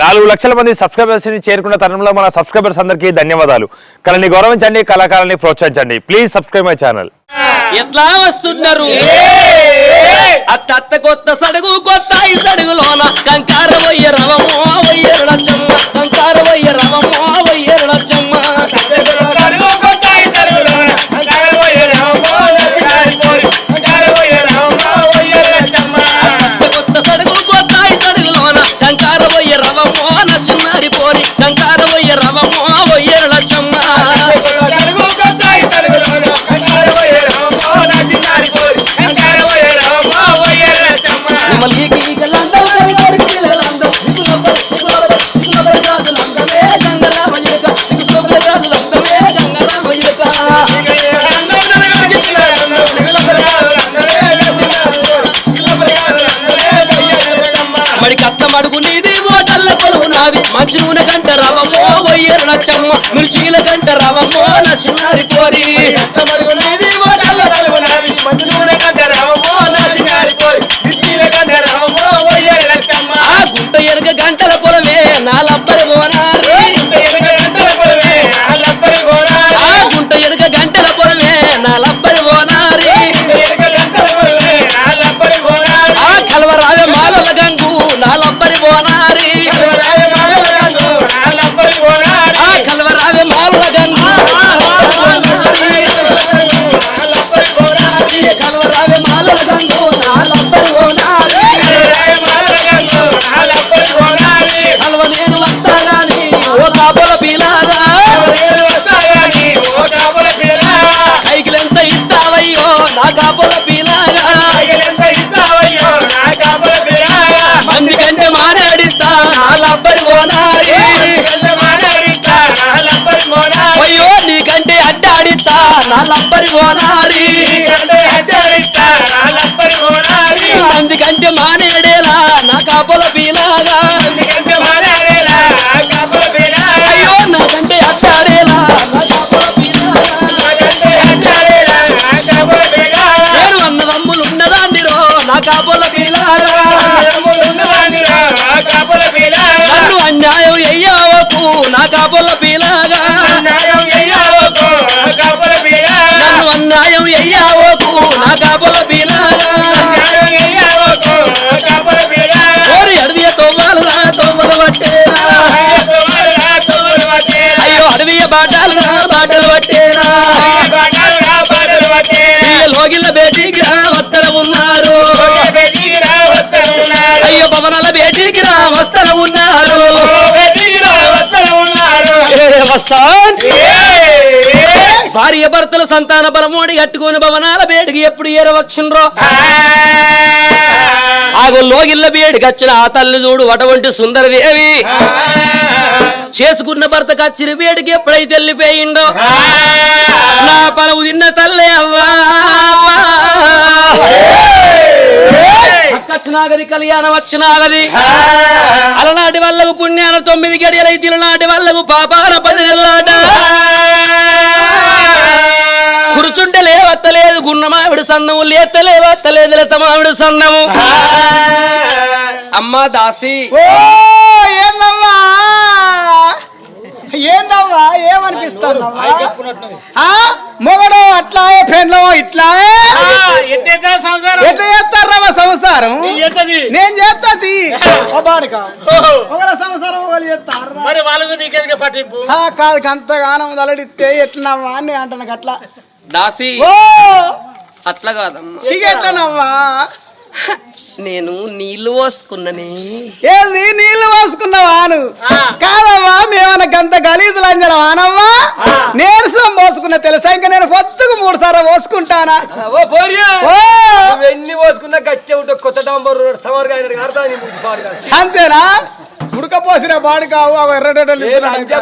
నాలుగు లక్షల మంది సబ్స్క్రైబర్స్ని చేరుకున్న తరుణంలో మన సబ్స్క్రైబర్స్ అందరికీ ధన్యవాదాలు. కళని గౌరవించండి కళాకారాన్ని ప్రోత్సహించండి. ప్లీజ్ సబ్స్క్రైబ్ మై ఛానల్ ఎట్లా వస్తున్నారు? అత్త అత్త కొత్త సడుగు కొత్త సడుగులోన కంకారవయ్య రవమో వయ్యరు లచ్చమ్మ రవమో కంకార వయ్య రవమో నచ్చున్నారి పోరి కంకార వయ్య రవమో వయ్యరు లచ్చమ్మ మళ్ళీ గీగలందం గరిగరి కొలువు నావి మంచి నూనె గంట రవమో వయ్యరు లచ్చమ్మ మిర్చీల గంట రవమో నచ్చినారి కోరి గుంట ఎరుగ గంటల పొలమే నా లబ్బరి బోనారి అడ్డాడిస్తా నా బాటలు బేటీకి రా ఉన్నారు. అయ్యో భవనాల బేటీకి రా ఉన్నారు. భార్య భర్తల సంతాన బలమోడి కట్టుకొని భవనాల బేటికి ఎప్పుడు ఏరవచ్చుండ్రో? ఆగో లోగిళ్ళ బేడికి వచ్చిన ఆ తల్లి చూడు అటువంటి సుందరదేవి చేసుకున్న భర్త కచ్చిన వేడికి ఎప్పుడైతే వెళ్ళిపోయిండో నా పరవు తిన్న తల్లి అవ్వా. నాగది కళ్యాణం వచ్చినాగది అలనాటి వాళ్ళకు పుణ్యాన తొమ్మిది గడియలైతే నాటి వాళ్ళకు పాపాన పది నెలలాట. కూర్చుంటే లేవత్తలేదు గున్నమావిడు సన్నము లేతలే వత్తలేదు లేత మామిడి సన్నము. అమ్మా దాసి. ఓ ఏందమ్మా? ఏందమ్మా? ఏమనిపిస్తుందమ్మా? ఆ? మొగడు అట్లా పెన్లో ఇట్లా ఎట్లా చేస్తారా సంసారం? నేను చేస్తాది సంసారం ఒకళ్ళు చేస్తారా మరి వాళ్ళకు నీకెందుకు పట్టింపు? ఆ, కాదు అంతగానం తలడిస్తే ఎట్లనమ్మా అని అంటాను అట్లా దాసి. ఓ! అట్లా కాదమ్మా. ఇక ఎట్లనమ్మా నేను నీళ్ళు పోసుకున్నని. ఏంది నీళ్ళు పోసుకున్నావాను కాదమ్మా మేమన్నా గంత గలీజులు అంజనం ఆనమ్మా నీరసం పోసుకున్నా తెలుసా? ఇంకా నేను పొత్తుకు మూడు సార్లు పోసుకుంటానా? ఓ పోరియా ఓ. ఎన్ని పోసుకున్నా గట్టి ఉంటే కొత్త డాంబర్ సమర్ అర్థం అంతేనా? ఉడకపోసిన బాడు కావు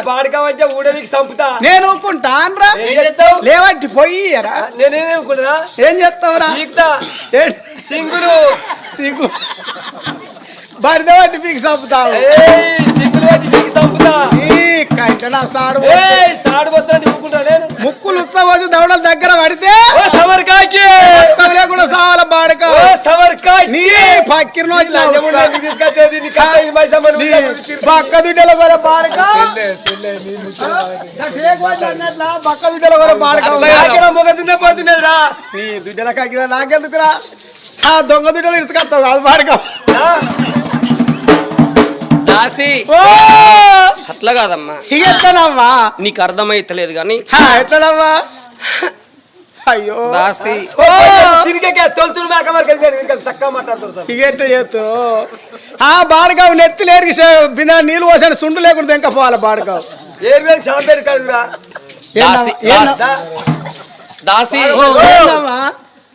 బాడక మంచిగా ఊడలికి చంపుతా నేను చేస్తావు? లేవంటి పోయిరా నేనేమనుకున్నా ఏం చేస్తావురా? సింగులు సిగ్గు బడితో బట్టి పీకి చంపుతావు సింగులు పట్టి పీకి చంపుతా సాడు సాడు నేను ముక్కులు ఉత్సవాలు దవడల దగ్గర పడితే ఓ సమర్ కాకి కూడా సావాల బాడక ఓ సవర్కాయ్ నీ పక్కిన లంజముండని తీసుకొచ్చేది నీ కథ ఈ మైసమ్మ నువ్వు బక్క దుడ్డల కూడా బాడక బక్క దుడ్డల కూడా బాడక నాకేనా మొగ తిన్న పోతున్నది రా. నీ దుడ్డల కాకిరా నాకెందుకురా? ఆ దొంగ దుడ్డలు ఇసుకొస్తావు అది బాడక అట్లా కాదమ్మా. ఇక ఎట్లనవ్వా నీకు అర్థమైతలేదు గాని హా, ఎట్లనవ్వా? అయ్యో. ఇక ఎట్లా చేస్తావు ఆ బాడకావు నెత్తి లేరికి బిన్న నీళ్ళు పోసాను సుండు లేకుండా ఇంకా పోవాలి బాడకావు దాసి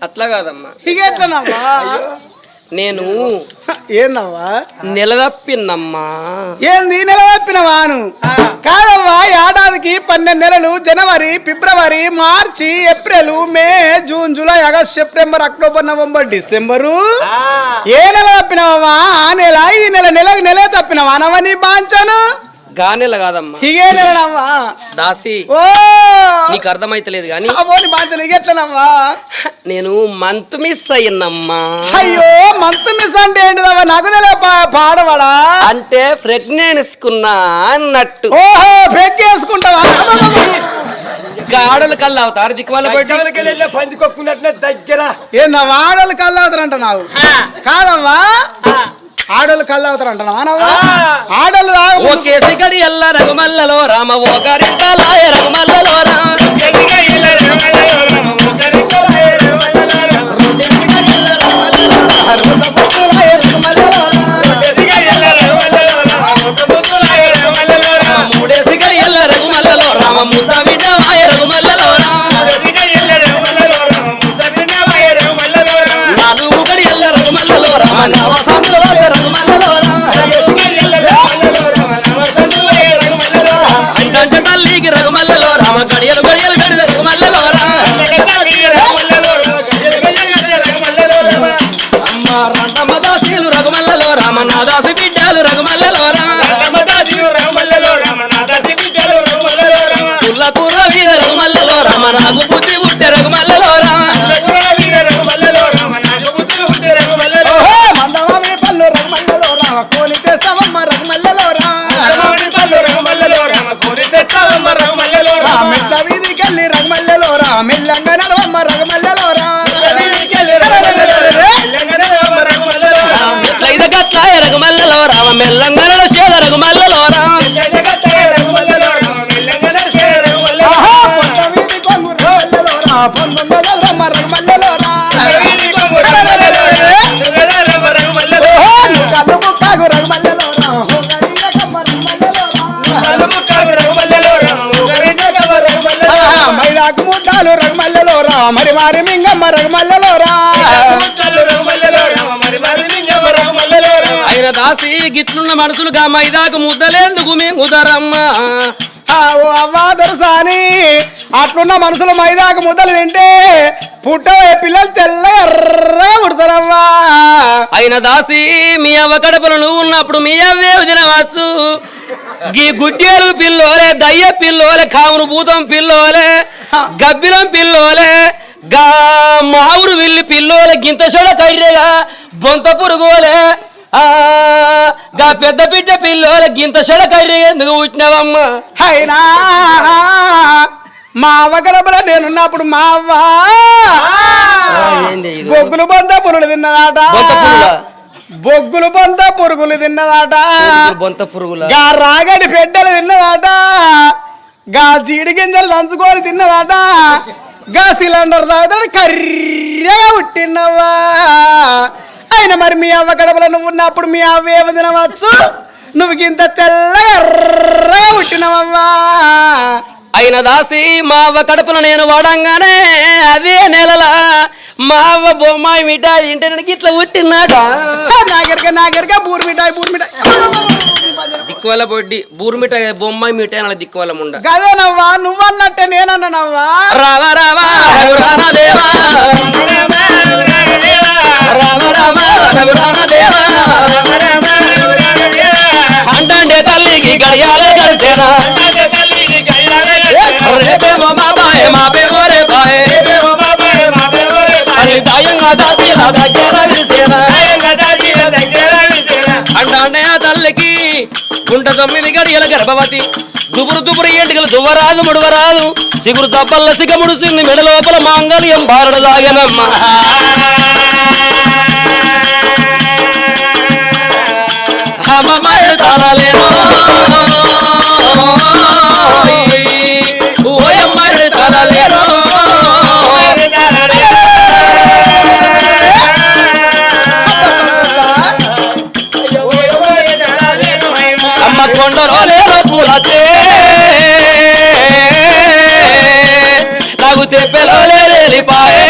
అట్లా కాదమ్మా. ఇక ఎట్లనమ్మా నేను ఏందమ్మా నిలదప్పిన్నమ్మా ఏంది నిలవెప్పినవాను కాదమ్మా ఏడాదికి పన్నెండు నెలలు జనవరి ఫిబ్రవరి మార్చి April May June July August September October November December. ఏ నెల తప్పినవా ఆ నెల ఈ నెల నెలకు నెలే తప్పినవా? నవ్వ నీ బాంచను. గా నెల కాదమ్మా దాసి ఓ! నీకు అర్థమైతలేదు గాని. అమ్మో నీ బాంచను ఇగెట్లనవ్వా నేను మంత్ మిస్ అయ్యిందమ్మా అయ్యో మంత్ మిస్ అంటే ఏంటిదవ్వా నాకు పాడవాడా? అంటే ప్రెగ్నెన్స్కున్నా అన్నట్టు. ఓహో గాడలు కళ్ళు అవుతారు దిక్కుమాల పట్టి పైసలకి వెళ్ళి పంది కొక్కున్నట్టు దగ్గర. ఏ నా వాడలు కళ్ళు అవుతారంట నాకు కాదమ్మా ఆడోళ్ళు కళ్ళు అవుతారంట నానవ్వా ఆడోళ్ళు ఓకే సిగడి ఎల్ల రఘుమల్లలో రామ ఓగారి తలాయ రఘుమల్లలో రామ మూడే సిగడి ఎల్ల రఘుమల్లలో రామ ముద్ద ముక్కాగు రఘుమల్లలో రా. హోగడియకమ్మ రఘుమల్లలో ముద్దాలు రఘుమల్లలో రా. మరి మారి మింగమ్మ రఘుమల్లలో రా. దాసి గిట్లున్న మనుషులుగా మైదాకు ముద్దలేందుకు మేము కుదరమ్మా ఓ అవ్వా దొరసాని అట్లున్న మనుషులు మైదాకు ముద్దలు తింటే పుట్టబోయే పిల్లలు తెల్ల ఎర్రగా ఆయన దాసి మీ అవ్వ కడుపులో నువ్వు ఉన్నప్పుడు మీ అవ్వే తినవచ్చు గీ గుడ్డేలు పిల్లోలే దయ్య పిల్లోలే కావును భూతం పిల్లోలే గబ్బిలం పిల్లోలే గా మావురు విల్లి పిల్లోలే గింత చూడ కర్రెగా బొంత పురుగోలే గా పెద్ద బిడ్డ పిల్లోలే గింత చూడ కర్రెగా ఎందుకు పుట్టినావమ్మా? అయినా మా అవ్వ గడపలో నేనున్నప్పుడు మా అవ్వ? బొగ్గులు బొంత పురుగులు తిన్నదాట? బొగ్గులు బొంత పురుగులు తిన్నదాట. బొంత పురుగుల? గా రాగడి పెడ్డలు తిన్నదాట. గా జీడి గింజలు దంచుకొని తిన్నదాట. గా సిలిండర్ తాగుతాడు కర్రెగా పుట్టినవ్వా. అయినా మరి మీ అవ్వ గడపలో నువ్వు ఉన్నప్పుడు మీ అవ్వ ఏమి తినవచ్చు నువ్వు ఇంత తెల్ల ఎర్రగా పుట్టినవవ్వా? అయిన దాసి మా అవ్వ కడుపులో నేను వాడంగానే అదే నెలలా. మా అవ్వ బొమ్మాయి మిఠాయి ఇంటి ఇట్లా పుట్టినాడా నాగరిక నాగరిక బూరు మిఠాయి బూరు మిఠాయి. దిక్కువల బొడ్డి బూరు మిఠాయి బొమ్మాయి మిఠాయి అన్న దిక్కువల ముండ. గదేనవ్వా నువ్వన్నట్టే నేనన్నానవ్వా రామ రఘురామ దేవా. రామ రామ రఘురామ దేవా అంటే తల్లికి గయ్యాలే కలిసేనా రేపేమో రే బాయ్. దాయంగా దగ్గర అన్నయ్య తల్లికి గుంట తొమ్మిది గడియల గర్భవతి. దుబురు దుబురు ఎంటికలు దువ్వరాదు ముడువరాదు. సిగురు తప్పల్ల సిగ ముడిసింది మెడ లోపల మాంగళ్యం బారడు దాగనమ్మ అమ్మ కొండలో లేరో పూలతే నాకు తెప్పెలో లేలిపాయే.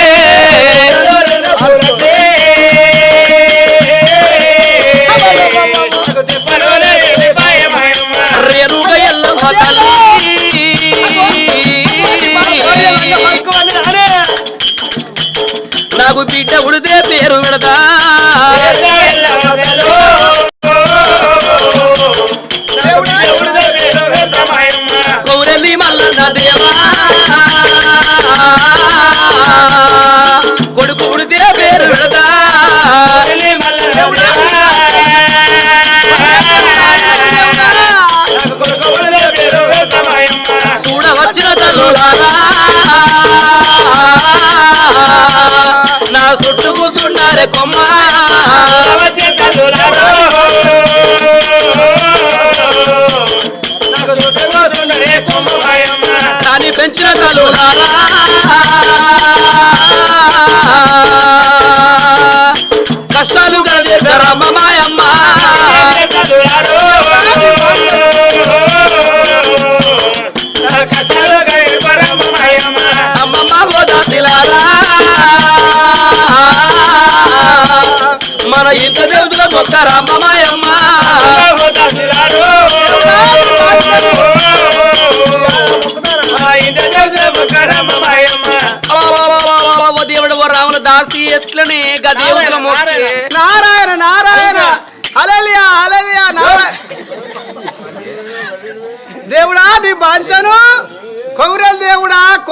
నాకు బిడ్డ ఉడితే పేరు విడతా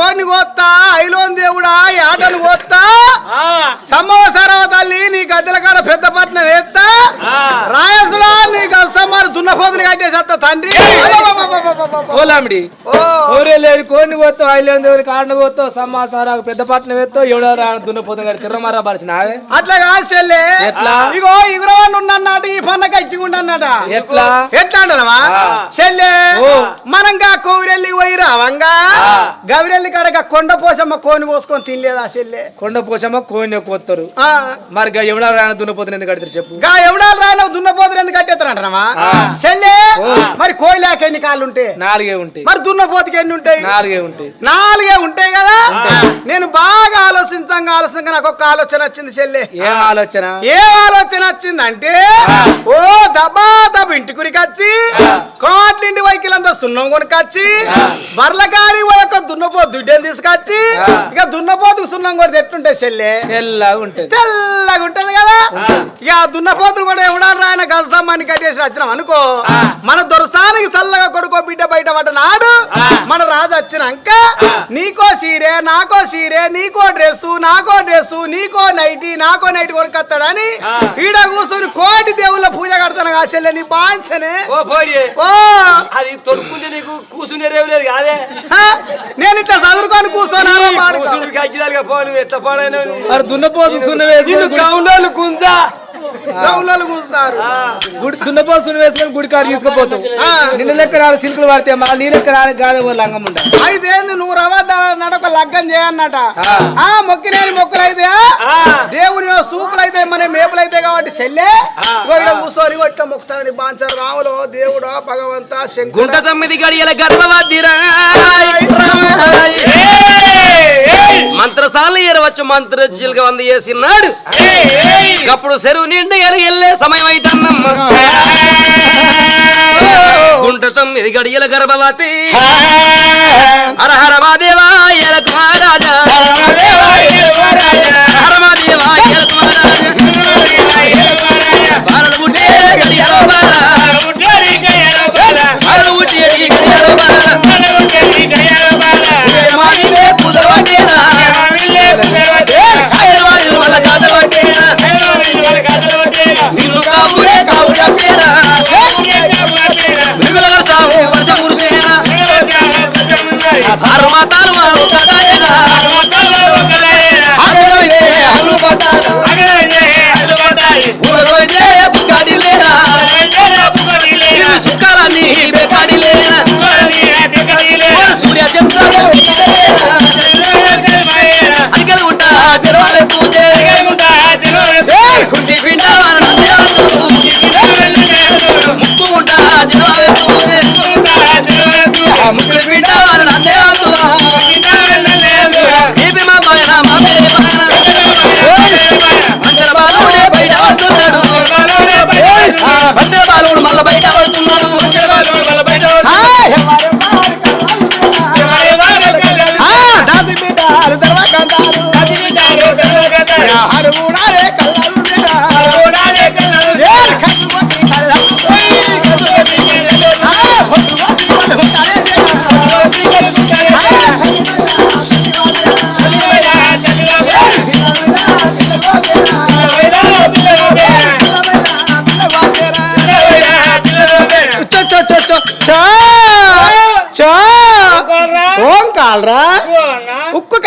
కోని కోత్తా ఐలోన్ దేవుడా ఆటను కోత్తా. సమ్మవసరవ తల్లి నీ గద్దెల కాడ పెద్ద పట్నం దున్నపోతుని కట్టేసేస్తా తండ్రి. ఓలామిడి ఓ. ఊరే లేని కోడిని పోతావు ఐలేని దేవుని కాడిని పోతావు సమాసారాకు పెద్ద పట్నం ఎత్తావు ఎవడో దున్నపోతుంది కానీ తిర్రమారా పరిచిన అట్లా కాదు చెల్లె. ఎట్లా? ఇగో ఇగురవాళ్ళు ఉన్నన్నట ఈ పన్న కచ్చిగుండన్నట ఎట్లా? ఎట్లా అంటనవా చెల్లె. మనంగా కోవిరెల్లి పోయి రావంగా? గవిరెల్లి కాడగా కొండ పోసమ్మ కోని కోసుకొని తినలేదా చెల్లె? కొండ పోచమ్మ కోడిని కోస్తారు ఆ, మరి గా ఎవడా రాని దున్నపోతుంది ఎందుకు కడతారు చెప్పు. గా ఎవడాలు రాయన దున్నపోతులు ఎందుకు కట్టేస్తారంటనవా చెల్లె మరి కోయిలాక ఎన్ని కాళ్ళు ఉంటాయి నాలుగే ఉంటాయి. మరి దున్నపోతుకి ఎన్ని ఉంటాయి? నాలుగే ఉంటాయి. నాలుగే ఉంటాయి కదా? నేను బాగా ఆలోచించంగా ఆలోచనగా నాకు ఒక ఆలోచన వచ్చింది చెల్లె. ఏం ఆలోచన? ఏ ఆలోచన వచ్చిందంటే ఓ దబా దబ ఇంటి కురికొచ్చి కోట్లింటి వైకిలంతా సున్నం కొనుకొచ్చి బర్లకాడి ఒక దున్నపోతు దుడ్డని తీసుకొచ్చి? ఇక దున్నపోతుకు సున్నం కూడా ఎట్టుంటే చెల్లె. తెల్లగా ఉంటది. తెల్లగా ఉంటది కదా? ఇక ఆ దున్నపోతులు కూడా ఎవడాలి రాయన గజదమ్మని కట్టేసి వచ్చినాం అనుకో? మన దొరసానికి చల్లగా కొడుకో బిడ్డ బయట పడ్డ నాడు మన రాజు వచ్చినాక నీకో సీరే నాకో సీరే నీకో డ్రెస్ నాకో డ్రెస్ నీకో నైటీ నాకో నైటీ కొనుకొస్తాడని ఈడ కూర్చొని కోటి దేవుళ్ళ పూజ కడతాను కాసెల్లే నీ బాంచనే ఓ పోయి. ఓ. అది తొడుక్కుంటే నీకు కూర్చునే రేవు లేదు కాదే? నేను ఇట్లా చదువుకొని కూర్చోనారో పాడుకో కూర్చుని అగ్గిదాలుగా పో నువ్వు ఎట్లా పాడైనా దున్నపోతు సున్న వేసుకొని నిన్ను కౌండోళ్ళు గుంజా కూర్చున్నారు గుడి దున్నపోతు సున్న వేసుకొని గుడి కాడు తీసుకుపోతావు. ఆ. నిన్న లెక్క నాలుగు సిల్కులు పడితే మా నీ లెక్క నాలుగు కాదే లంగం ఉండ. అయితే నువ్వు రవద్ద నడక లగ్గం చేయన్నట. ఆ. మొక్కినేని మొక్కులు అయితే దేవుని సూపులు అయితే మన మేపులు అయితే కాబట్టి చెల్లె కూర్చొని ఇట్లా మొక్కుతాని బాంచారు రాములు దేవుడు భగవంత గుంట తొమ్మిది గడియల గర్భవతిరా. మంత్రసాల ఏరవచ్చు మంత్ర చిలుక వంద చేసినాడు అప్పుడు చెరువు నిండు ఎరగెళ్ళే సమయం అయితన్నమ్మ గుంట తొమ్మిది గడియల గర్భవతి హర హర మాదేవా ఎలకు మహారాజా హర మాదేవా ఎలకు మహారాజా బాలలు పుట్టే గడియల బాల బాలలు పుట్టే గడియల బాల మాదిరే আর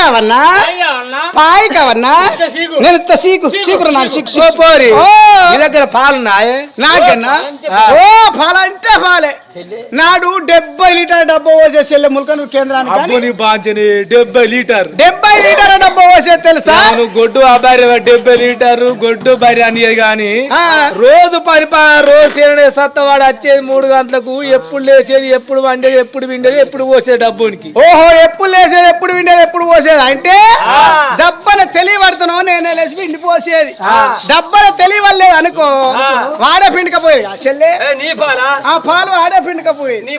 కావన్నా పాయి కావన్నా నేను సీకు. సీకురు నాకు. పోరి. దగ్గర పాలు నాయే నాకేనా? ఓ పాలంటే పాలే. నాడు డెబ్బై లీటర్ డబ్బా పోసే చెల్లె ముల్కను కేంద్రానికి బాంచని డెబ్బై లీటర్. డెబ్బై లీటర్ డబ్బా పోసే తెలుసా? గొడ్డు ఆ భార్య డెబ్బై లీటరు గొడ్డు భార్య అని కానీ ఆ. రోజు పరిపా రోజు తినడే సత్తవాడు వచ్చేది మూడు గంటలకు ఎప్పుడు లేచేది ఎప్పుడు వండేది ఎప్పుడు విండేది ఎప్పుడు పోసేది డబ్బునికి. ఓహో ఎప్పుడు లేసేది ఎప్పుడు విండేది ఎప్పుడు పోసేది? అంటే దబ్బన తెలియబడుతున్నావు నేనే లేచి పిండి పోసేది. దబ్బన తెలియవలేదు అనుకో వాడే పిండికపోయేది ఆ చెల్లె. నీ పాలా? ఆ పాలు వాడే పిండికపోయేది నీ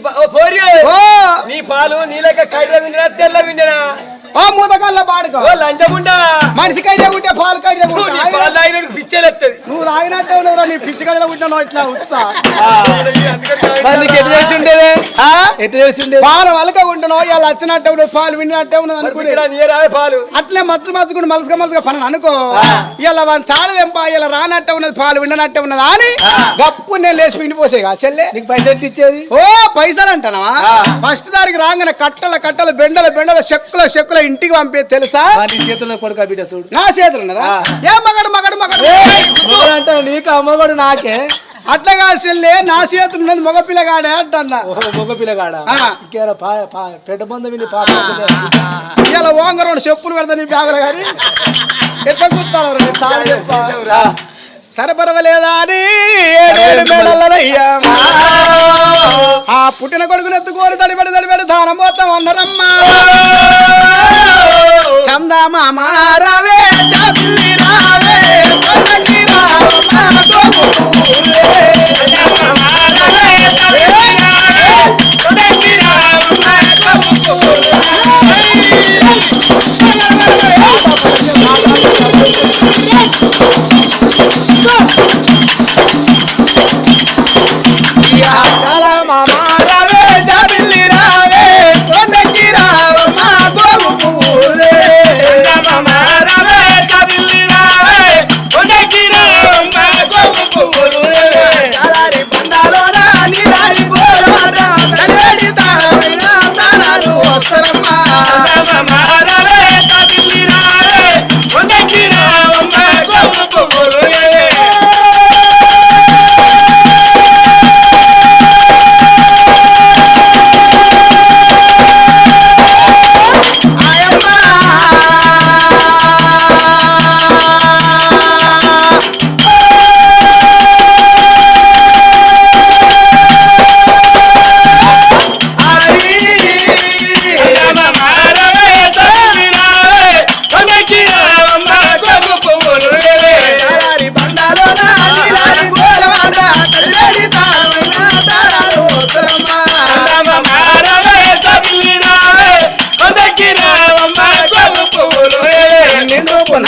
నీ పాలు నీ లెక్క విండినా తెల్ల విండినా మూతకల్లా పాడుకో. లంచముండా మనిషికైతే ఉంటే పాలు కైతే నీ పాలు నువ్వు తాగినట్టే ఉండదురా నీ పిచ్చి గదిలో ఉంటున్నావు ఇట్లా ఉత్సా. పాలు వలక ఉంటున్నావు ఇలా వచ్చినట్టే ఉండదు పాలు విన్నట్టే ఉన్నది నీరావే పాలు? అట్లే మత్తు మత్తుకుని మలసగా మలసగా పని అనుకో. ఇలా వాని తాడు తెంప ఇలా రానట్టే ఉన్నది పాలు విన్నట్టే ఉన్నది అని గప్పు నేను లేచి పిండి పోసే కా చెల్లె. నీకు పైసలు ఇచ్చేది? ఓ పైసలు అంటానవా ఫస్ట్ దానికి రాగానే కట్టల కట్టల బెండల బెండల చెక్కుల చెక్కుల ఇంటికి పంపే తెలుసా? నీ చేతుల్లో కొడుక బిడ్డ చూడు. నా చేతులు ఉన్నదా? ఏ మగడు మగడు మగడు? అంటే నీకు అమ్మగడు నాకే. అట్లా కాదు చెల్లె నా చేతులు ఉన్నది మగ పిల్లగాడే అంటన్నా. మగ పిల్లగాడ పెద్ద బంధం పాప ఇలా ఓంగరోడు చెప్పులు పెడతా నీ బ్యాగులు కానీ ఎట్లా కూర్తాడు సరే పర్వాలేదా అని ఆ. పుట్టిన కొడుకుని ఎత్తుకోరి తడిబడి తడిబడి దానం పోతాం అన్నారమ్మా చందమామ రావే రావే Go!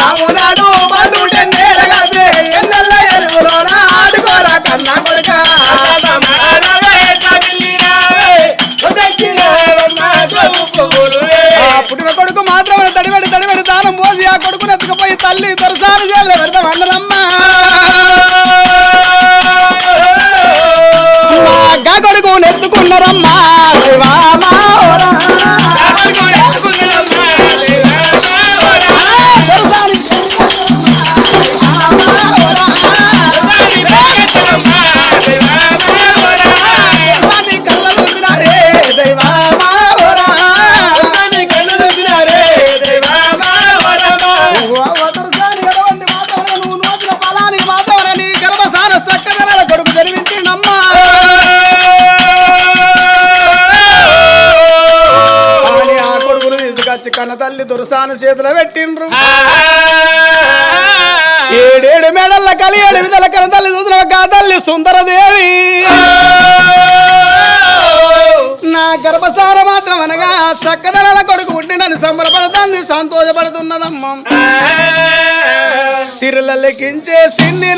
నిన్ను తల్లి దురసాన చేతులు పెట్టిండ్రు. ఏడేడు మేడల్ల కలి ఏడు విధల కన్న తల్లి చూసిన ఒక తల్లి సుందరదేవి. నా గర్భసార మాత్రం అనగా సక్కదల కొడుకు పుట్టినని సంబరపడుతుంది సంతోషపడుతున్నదమ్మ. సిరుల లెక్కించే సిన్ని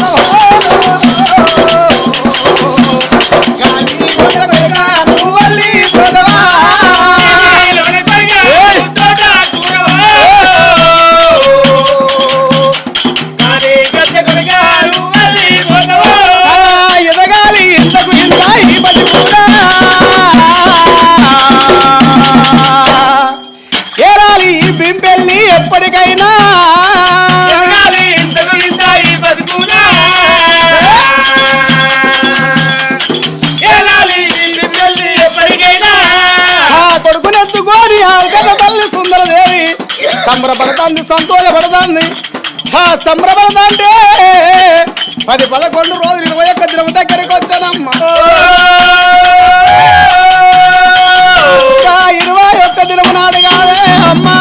Vamos. సంబరపడతాంది సంతోషపడతాంది. ఆ సంబరపడతాంటే పది పదకొండు రోజులు ఇరవై ఒక్క దినం దగ్గరికి వచ్చానమ్మా. ఇరవై ఒక్క దినం నాడు కాదే అమ్మా.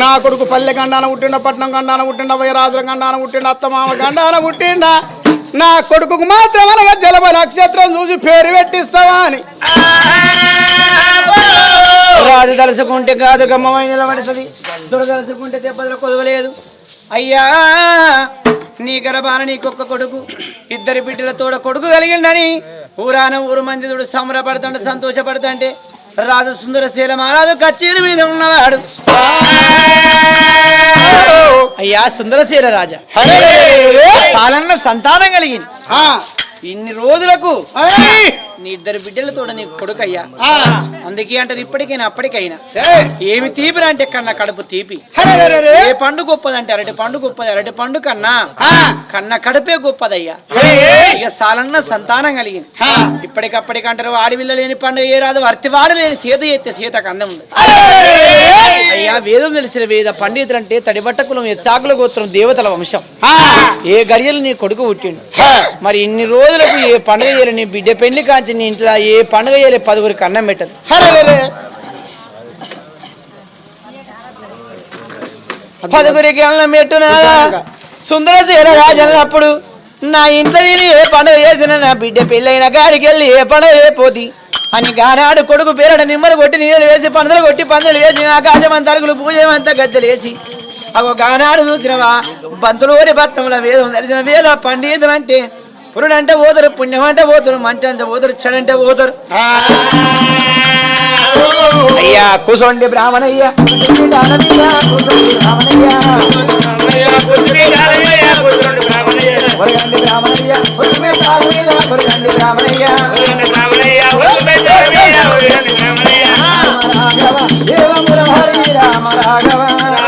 నా కొడుకు పల్లె గండాన పుట్టిండ పట్నం గండాన పుట్టిండ వైరాజుల గండాన పుట్టిండ అత్తమామ గండాన పుట్టిండ. నా కొడుకుకు మాత్రం అనగా జలభ నక్షత్రం చూసి పేరు పెట్టిస్తావా అని. రాజు తలుచుకుంటే కాదు గమ్మమై నిలబడుతుంది. దురదలుచుకుంటే దెబ్బలు కొదవలేదు. అయ్యా నీ గర్భాన నీకొక్క కొడుకు. ఇద్దరి బిడ్డల తోడ కొడుకు కలిగిండని ఊరాన ఊరు మంది చూడు సంబరపడుతుంటే సంతోషపడుతుంటే రాజు సుందరశీల మహారాజు కచ్చేరి మీద ఉన్నవాడు. అయ్యా సుందరశీల రాజా. పాలన్న సంతానం కలిగింది. ఆ, ఇన్ని రోజులకు! నీ ఇద్దరు బిడ్డలతో నీ కొడుకు అయ్యా ఆ, అందుకే అంటారు ఇప్పటికైనా అప్పటికైనా! ఏమి తీపిరా అంటే కన్నా కడుపు తీపి! ఏ పండు గొప్పదంటే అరటి పండు గొప్పది అరటి పండు కన్నా. కన్న కడుపే గొప్పదయ్యా! ఇక సాలన్న సంతానం కలిగింది. ఇప్పటికప్పటికంటారు వాడివిల్ల లేని పండుగ ఏ రాదు వర్తివాడు లేని సీత ఎత్తే ఉంది. హరెరెరెరె! అయ్యా వేదం తెలిసిన వేద పండితులు అంటే తడిబట్ట కులం ఎచ్చాకుల గోత్రం దేవతల వంశం. ఏ గడియలు నీ కొడుకు పుట్టిండు? మరి ఇన్ని రోజులకు ఏ పండుగ నీ బిడ్డ పెళ్ళి కాంచి నీ ఇంట్లో ఏ పండుగ చేయలేదు పదుగురికి అన్నం పెట్టదు. హరే పదుగురికి అన్నం పెట్టునా సుందర తీర రాజన్నప్పుడు? నా ఇంట్లో నేను ఏ పండుగ చేసిన నా బిడ్డ పెళ్ళైన గాడికి వెళ్ళి ఏ పండుగ చేయపోతి అని గానాడు కొడుకు పేరడ నిమ్మలు కొట్టి నీళ్ళు వేసి పందులు కొట్టి పందులు వేసి ఆకాశమంత అరుగులు పూజమంతా గద్దెలు వేసి. అగో గానాడు చూసినవా? బంతులు ఓరి పట్టణంలో వేదం తెలిసిన వేద పండితులు అంటే పురుడు అంటే ఓదరు పుణ్యం అంటే ఓదరు మంచి అంటే ఓదరు చెడంటే ఓదరు. అయ్యా కూసోండి బ్రాహ్మణయ్యా. రామ